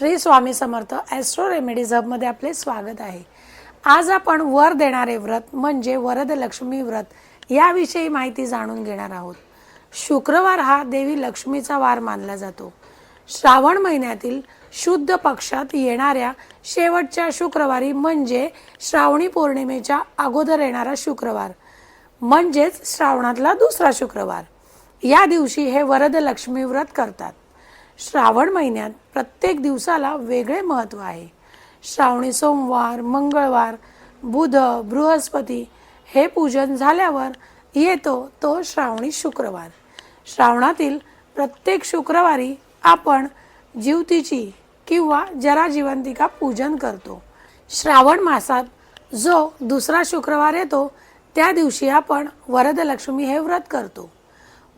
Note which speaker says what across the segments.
Speaker 1: Shri Swami Samarth astro remedies हबमध्ये आपले स्वागत आहे. आज आपण वर देणारे व्रत म्हणजे वरद लक्ष्मी व्रत याविषयी माहिती जाणून घेणार आहोत. शुक्रवार हा देवी लक्ष्मीचा वार मानला जातो. श्रावण महिन्यातील शुद्ध पक्षात येणाऱ्या शेवटच्या शुक्रवारी म्हणजे श्रावणी पौर्णिमेच्या अगोदर येणारा शुक्रवार म्हणजेच श्रावणातला दुसरा शुक्रवार. या दिवशी हे वरद लक्ष्मी व्रत करतात. श्रावण महिन्यात प्रत्येक दिवसाला वेगळे महत्त्व आहे. श्रावणी सोमवार मंगळवार बुध बृहस्पती हे पूजन झाल्यावर येतो तो श्रावणी शुक्रवार. श्रावणातील प्रत्येक शुक्रवारी आपण जीवतीची किंवा जराजीवंतिका पूजन करतो. श्रावण मासात जो दुसरा शुक्रवार येतो त्या दिवशी आपण वरदलक्ष्मी हे व्रत करतो.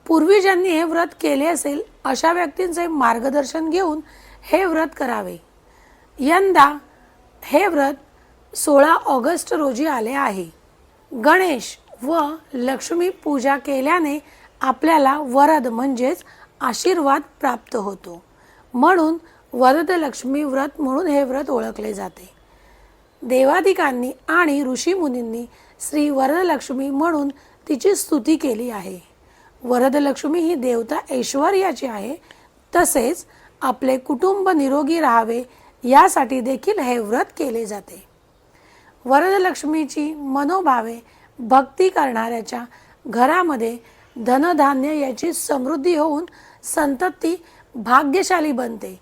Speaker 1: पूर्वी ज्यांनी हे व्रत केले असेल अशा व्यक्तींचे मार्गदर्शन घेऊन हे व्रत करावे. यंदा हे व्रत सोळा ऑगस्ट रोजी आले आहे. गणेश व लक्ष्मी पूजा केल्याने आपल्याला वरद म्हणजेच आशीर्वाद प्राप्त होतो. म्हणून वरद लक्ष्मी व्रत म्हणून हे व्रत ओळखले जाते. देवादिकांनी आणि ऋषीमुनींनी श्री वरदलक्ष्मी म्हणून तिची स्तुती केली आहे. वरदलक्ष्मी ही देवता ऐश्वर्याची आहे. तसेच आपले कुटुंब निरोगी राहावे यासाठी देखील हे व्रत केले जाते. वरदलक्ष्मीची मनोभावे भक्ती करणाऱ्याच्या घरामध्ये धनधान्य याची समृद्धी होऊन संतती भाग्यशाली बनते.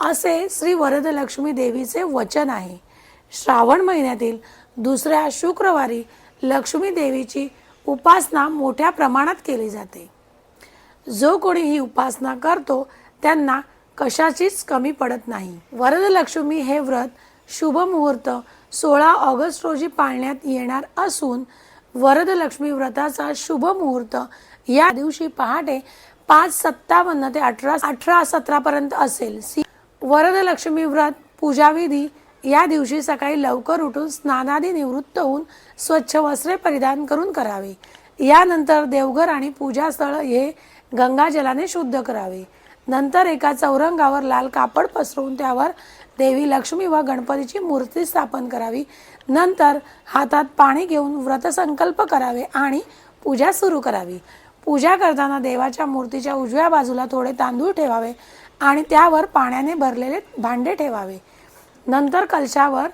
Speaker 1: असे श्री वरदलक्ष्मी देवीचे वचन आहे. श्रावण महिन्यातील दुसऱ्या शुक्रवारी लक्ष्मी देवीची उपासना मोठ्या प्रमाणात केली जाते. जो कोणी ही उपासना करतो त्यांना कशाचीच कमी पडत नाही. वरदलक्ष्मी हे व्रत शुभ मुहूर्त सोळा ऑगस्ट रोजी पाळण्यात येणार असून वरदलक्ष्मी व्रताचा शुभ मुहूर्त या दिवशी पहाटे पाच सत्तावन्न ते अठरा अठरा सतरापर्यंत असेल. सी- वरदलक्ष्मी व्रत पूजाविधी या दिवशी सकाळी लवकर उठून स्नानादी निवृत्त होऊन स्वच्छ वस्त्रे परिधान करून करावे. यानंतर देवघर आणि पूजास्थळ हे गंगाजलाने शुद्ध करावे. नंतर एका चौरंगावर लाल कापड पसरवून त्यावर देवी लक्ष्मी व गणपतीची मूर्ती स्थापन करावी. नंतर हातात पाणी घेऊन व्रतसंकल्प करावे आणि पूजा सुरू करावी. पूजा करताना देवाच्या मूर्तीच्या उजव्या बाजूला थोडे तांदूळ ठेवावे आणि त्यावर पाण्याने भरलेले भांडे ठेवावे. नंतर कलशावर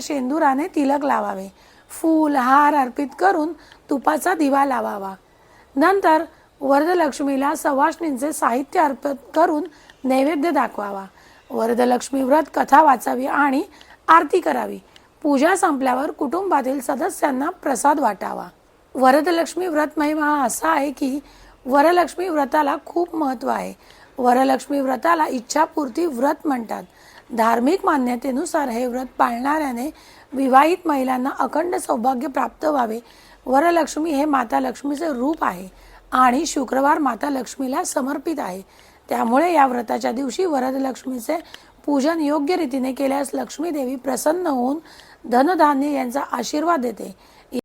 Speaker 1: शेंदुराने तिलक लावावे. फूल हार अर्पित करून तुपाचा दिवा लावावा. नंतर वरदलक्ष्मीला सवाष्णींचे साहित्य अर्पित करून नैवेद्य दाखवावा. वरदलक्ष्मी व्रत कथा वाचावी आणि आरती करावी. पूजा संपल्यावर कुटुंबातील सदस्यांना प्रसाद वाटावा. वरदलक्ष्मी व्रत महिमा हा असा आहे की वरलक्ष्मी व्रताला खूप महत्त्व आहे. वरलक्ष्मी व्रताला इच्छापूर्ती व्रत म्हणतात. धार्मिक मान्यतेनुसार हे व्रत पाळणाऱ्याने विवाहित महिलांना अखंड सौभाग्य प्राप्त व्हावे. वरलक्ष्मी हे माता लक्ष्मीचे रूप आहे आणि शुक्रवार माता लक्ष्मीला समर्पित आहे. त्यामुळे या व्रताच्या दिवशी वरदलक्ष्मीचे पूजन योग्य रीतीने केल्यास लक्ष्मी देवी प्रसन्न होऊन धनधान्य यांचा आशीर्वाद देते.